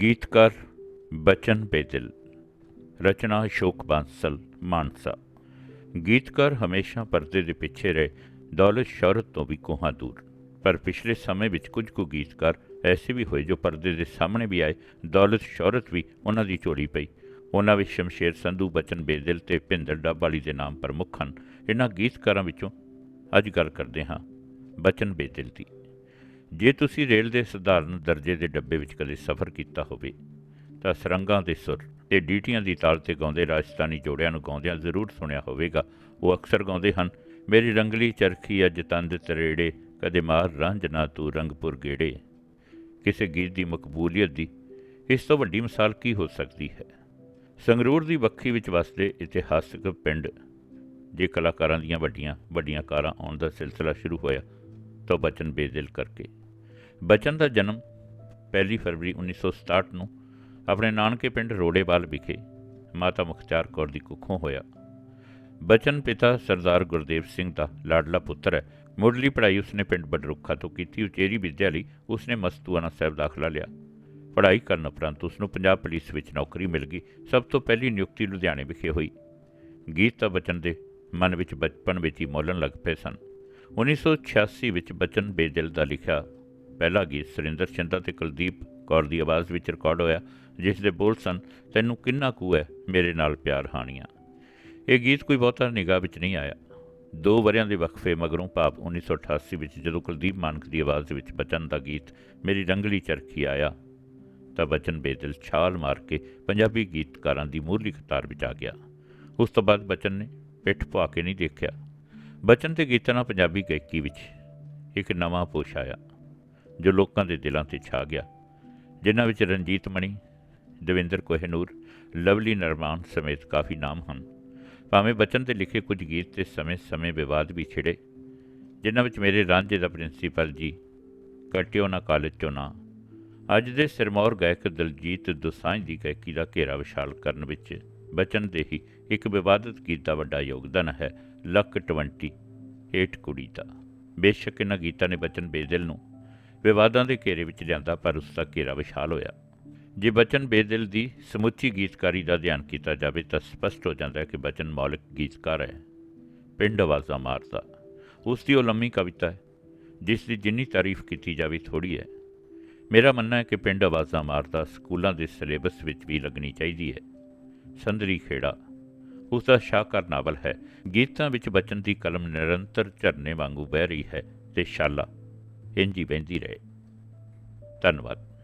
ਗੀਤਕਾਰ ਬਚਨ ਬੇਦਿਲ ਰਚਨਾ ਅਸ਼ੋਕ ਬਾਂਸਲ ਮਾਨਸਾ ਗੀਤਕਾਰ ਹਮੇਸ਼ਾ ਪਰਦੇ ਦੇ ਪਿੱਛੇ ਰਹੇ ਦੌਲਤ ਸ਼ੌਹਰਤ ਤੋਂ ਵੀ ਕੋਹਾਂ ਦੂਰ ਪਰ ਪਿਛਲੇ ਸਮੇਂ ਵਿੱਚ ਕੁਝ ਕੁ ਗੀਤਕਾਰ ਐਸੇ ਵੀ ਹੋਏ ਜੋ ਪਰਦੇ ਦੇ ਸਾਹਮਣੇ ਵੀ ਆਏ ਦੌਲਤ ਸ਼ੌਹਰਤ ਵੀ ਉਹਨਾਂ ਦੀ ਝੋਲੀ ਪਈ ਉਹਨਾਂ ਵਿੱਚ ਸ਼ਮਸ਼ੇਰ ਸੰਧੂ ਬਚਨ ਬੇਦਿਲ ਤੇ ਭਿੰਦਰ ਡੱਬਾਲੀ ਦੇ ਨਾਮ ਪ੍ਰਮੁੱਖ ਹਨ ਇਹਨਾਂ ਗੀਤਕਾਰਾਂ ਵਿੱਚੋਂ ਅੱਜ ਗੱਲ ਕਰਦੇ ਹਾਂ ਬਚਨ ਬੇਦਿਲ ਦੀ। ਜੇ ਤੁਸੀਂ ਰੇਲ ਦੇ ਸਧਾਰਨ ਦਰਜੇ ਦੇ ਡੱਬੇ ਵਿੱਚ ਕਦੇ ਸਫ਼ਰ ਕੀਤਾ ਹੋਵੇ, ਤਾਂ ਸਰੰਗਾਂ ਦੇ ਸੁਰ ਤੇ ਡੀਟੀਆਂ ਦੀ ਤਾਲ ਤੇ ਗਾਉਂਦੇ ਰਾਜਸਥਾਨੀ ਜੋੜਿਆਂ ਨੂੰ ਗਾਉਂਦਿਆਂ ਜ਼ਰੂਰ ਸੁਣਿਆ ਹੋਵੇਗਾ। ਉਹ ਅਕਸਰ ਗਾਉਂਦੇ ਹਨ, ਮੇਰੀ ਰੰਗਲੀ ਚਰਖੀ ਅੱਜ ਤੰਦ ਤਰੇੜੇ, ਕਦੇ ਮਾਰ ਰਾਂਝ ਨਾ ਤੂੰ ਰੰਗਪੁਰ ਗੇੜੇ। ਕਿਸੇ ਗੀਤ ਦੀ ਮਕਬੂਲੀਅਤ ਦੀ ਇਸ ਤੋਂ ਵੱਡੀ ਮਿਸਾਲ ਕੀ ਹੋ ਸਕਦੀ ਹੈ? ਸੰਗਰੂਰ ਦੀ ਵੱਖੀ ਵਿੱਚ ਵਸਦੇ ਇਤਿਹਾਸਕ ਪਿੰਡ, ਜੇ ਕਲਾਕਾਰਾਂ ਦੀਆਂ ਵੱਡੀਆਂ ਵੱਡੀਆਂ ਕਾਰਾਂ ਆਉਣ ਦਾ ਸਿਲਸਿਲਾ ਸ਼ੁਰੂ ਹੋਇਆ ਤੋਂ ਬਚਨ ਬੇਦਿਲ ਕਰਕੇ। ਬਚਨ ਦਾ ਜਨਮ 1 ਫਰਵਰੀ 1967 ਨੂੰ ਆਪਣੇ ਨਾਨਕੇ ਪਿੰਡ ਰੋੜੇਵਾਲ ਵਿਖੇ ਮਾਤਾ ਮੁਖਤਿਆਰ ਕੌਰ ਦੀ ਕੁੱਖੋਂ ਹੋਇਆ। ਬਚਨ ਪਿਤਾ ਸਰਦਾਰ ਗੁਰਦੇਵ ਸਿੰਘ ਦਾ ਲਾਡਲਾ ਪੁੱਤਰ ਹੈ। ਮੁੱਢਲੀ ਪੜ੍ਹਾਈ ਉਸਨੇ ਪਿੰਡ ਬਡਰੁੱਖਾ ਤੋਂ ਕੀਤੀ, ਉਚੇਰੀ ਵਿੱਦਿਆ ਲਈ ਉਸਨੇ ਮਸਤੂਆਣਾ ਸਾਹਿਬ ਦਾਖਲਾ ਲਿਆ। ਪੜ੍ਹਾਈ ਕਰਨ ਉਪਰੰਤ ਉਸਨੂੰ ਪੰਜਾਬ ਪੁਲਿਸ ਵਿੱਚ ਨੌਕਰੀ ਮਿਲ ਗਈ। ਸਭ ਤੋਂ ਪਹਿਲੀ ਨਿਯੁਕਤੀ ਲੁਧਿਆਣੇ ਵਿਖੇ ਹੋਈ। ਗੀਤ ਤਾਂ ਬਚਨ ਦੇ ਮਨ ਵਿੱਚ ਬਚਪਨ ਵਿੱਚ ਹੀ ਮੋਲਣ ਲੱਗ ਪਏ ਸਨ। 1986 ਵਿੱਚ ਬਚਨ ਬੇਦਿਲ ਦਾ ਲਿਖਿਆ ਪਹਿਲਾ ਗੀਤ ਸੁਰਿੰਦਰ ਚੰਦਾ ਤੇ ਕੁਲਦੀਪ ਕੌਰ ਦੀ ਆਵਾਜ਼ ਵਿੱਚ ਰਿਕਾਰਡ ਹੋਇਆ, ਜਿਸ ਦੇ ਬੋਲ ਸਨ, ਤੈਨੂੰ ਕਿੰਨਾ ਕੁ ਹੈ ਮੇਰੇ ਨਾਲ ਪਿਆਰ ਹਾਣੀਆਂ। ਇਹ ਗੀਤ ਕੋਈ ਬਹੁਤਾ ਨਿਗਾਹ ਵਿੱਚ ਨਹੀਂ ਆਇਆ। ਦੋ ਵਰਿਆਂ ਦੇ ਵਕਫੇ ਮਗਰੋਂ ਭਾਵ 1988 ਵਿੱਚ ਜਦੋਂ ਕੁਲਦੀਪ ਮਾਨਕ ਦੀ ਆਵਾਜ਼ ਵਿੱਚ ਬਚਨ ਦਾ ਗੀਤ ਮੇਰੀ ਰੰਗਲੀ ਚਰਖੀ ਆਇਆ, ਤਾਂ ਬਚਨ ਬੇਦਿਲ ਛਾਲ ਮਾਰ ਕੇ ਪੰਜਾਬੀ ਗੀਤਕਾਰਾਂ ਦੀ ਮੂਰਲੀ ਕਤਾਰ ਵਿੱਚ ਆ ਗਿਆ। ਉਸ ਤੋਂ ਬਾਅਦ ਬਚਨ ਨੇ ਪਿੱਠ ਪਾ ਕੇ ਨਹੀਂ ਦੇਖਿਆ। ਬਚਨ ਤੇ ਗੀਤਾਂ ਨਾਲ ਪੰਜਾਬੀ ਗਾਇਕੀ ਵਿੱਚ ਇੱਕ ਨਵਾਂ ਪੋਸ਼ ਆਇਆ, ਜੋ ਲੋਕਾਂ ਦੇ ਦਿਲਾਂ ਤੇ ਛਾ ਗਿਆ, ਜਿਨ੍ਹਾਂ ਵਿੱਚ ਰਣਜੀਤ ਮਣੀ, ਦਵਿੰਦਰ ਕੋਹਨੂਰ, ਲਵਲੀ ਨਰਮਾਨ ਸਮੇਤ ਕਾਫੀ ਨਾਮ ਹਨ। ਭਾਵੇਂ ਬਚਨ ਤੇ ਲਿਖੇ ਕੁਝ ਗੀਤ ਤੇ ਸਮੇਂ-ਸਮੇਂ ਵਿਵਾਦ ਵੀ ਛਿੜੇ, ਜਿਨ੍ਹਾਂ ਵਿੱਚ ਮੇਰੇ ਰਾਂਝੇ ਦਾ ਪ੍ਰਿੰਸੀਪਲ ਜੀ ਕਟਿਓ ਨਾ ਕਾਲਜ ਚੋਂ ਨਾ, ਅੱਜ ਦੇ ਸਿਰਮੌਰ ਗਾਇਕ ਦਲਜੀਤ ਦੋਸਾਂਝ ਦੀ ਗਾਇਕੀ ਦਾ ਘੇਰਾ ਵਿਸ਼ਾਲ ਕਰਨ ਵਿੱਚ ਬਚਨ ਦੇ ਹੀ ਇੱਕ ਵਿਵਾਦਤ ਗੀਤ ਦਾ ਵੱਡਾ ਯੋਗਦਾਨ ਹੈ, ਲੱਕ 20 ਹੇਠ ਕੁੜੀ ਦਾ। ਬੇਸ਼ੱਕ ਇਹਨਾਂ ਗੀਤਾਂ ਨੇ ਬਚਨ ਬੇਦਿਲ ਨੂੰ ਵਿਵਾਦਾਂ ਦੇ ਘੇਰੇ ਵਿੱਚ ਲਿਆਂਦਾ, ਪਰ ਉਸ ਦਾ ਘੇਰਾ ਵਿਸ਼ਾਲ ਹੋਇਆ। ਜੇ ਬਚਨ ਬੇਦਿਲ ਦੀ ਸਮੁੱਚੀ ਗੀਤਕਾਰੀ ਦਾ ਧਿਆਨ ਕੀਤਾ ਜਾਵੇ, ਤਾਂ ਸਪਸ਼ਟ ਹੋ ਜਾਂਦਾ ਹੈ ਕਿ ਬਚਨ ਮੌਲਿਕ ਗੀਤਕਾਰ ਹੈ। ਪਿੰਡ ਆਵਾਜ਼ਾਂ ਮਾਰਦਾ। ਉਸ ਦੀ ਉਹ ਲੰਮੀ ਕਵਿਤਾ ਹੈ, ਜਿਸ ਦੀ ਜਿੰਨੀ ਤਾਰੀਫ ਕੀਤੀ ਜਾਵੇ ਥੋੜੀ ਹੈ। ਮੇਰਾ ਮੰਨਣਾ ਹੈ ਕਿ ਪਿੰਡ ਆਵਾਜ਼ਾਂ ਮਾਰਦਾ ਸਕੂਲਾਂ ਦੇ ਸਿਲੇਬਸ ਵਿੱਚ ਵੀ ਲੱਗਣੀ ਚਾਹੀਦੀ ਹੈ। ਸੰਦਰੀ ਖੇੜਾ। ਉਸ ਦਾ ਸ਼ਾਹਕਾਰ ਨਾਵਲ ਹੈ। ਗੀਤਾਂ ਵਿੱਚ ਬਚਨ ਦੀ ਕਲਮ ਨਿਰੰਤਰ ਝਰਨੇ ਵਾਂਗੂ ਵਹਿ ਰਹੀ ਹੈ ਤੇ ਸ਼ਾਲਾ ਇੰਜੀ ਬਹਿੰਦੀ ਰਹੇ। ਧੰਨਵਾਦ।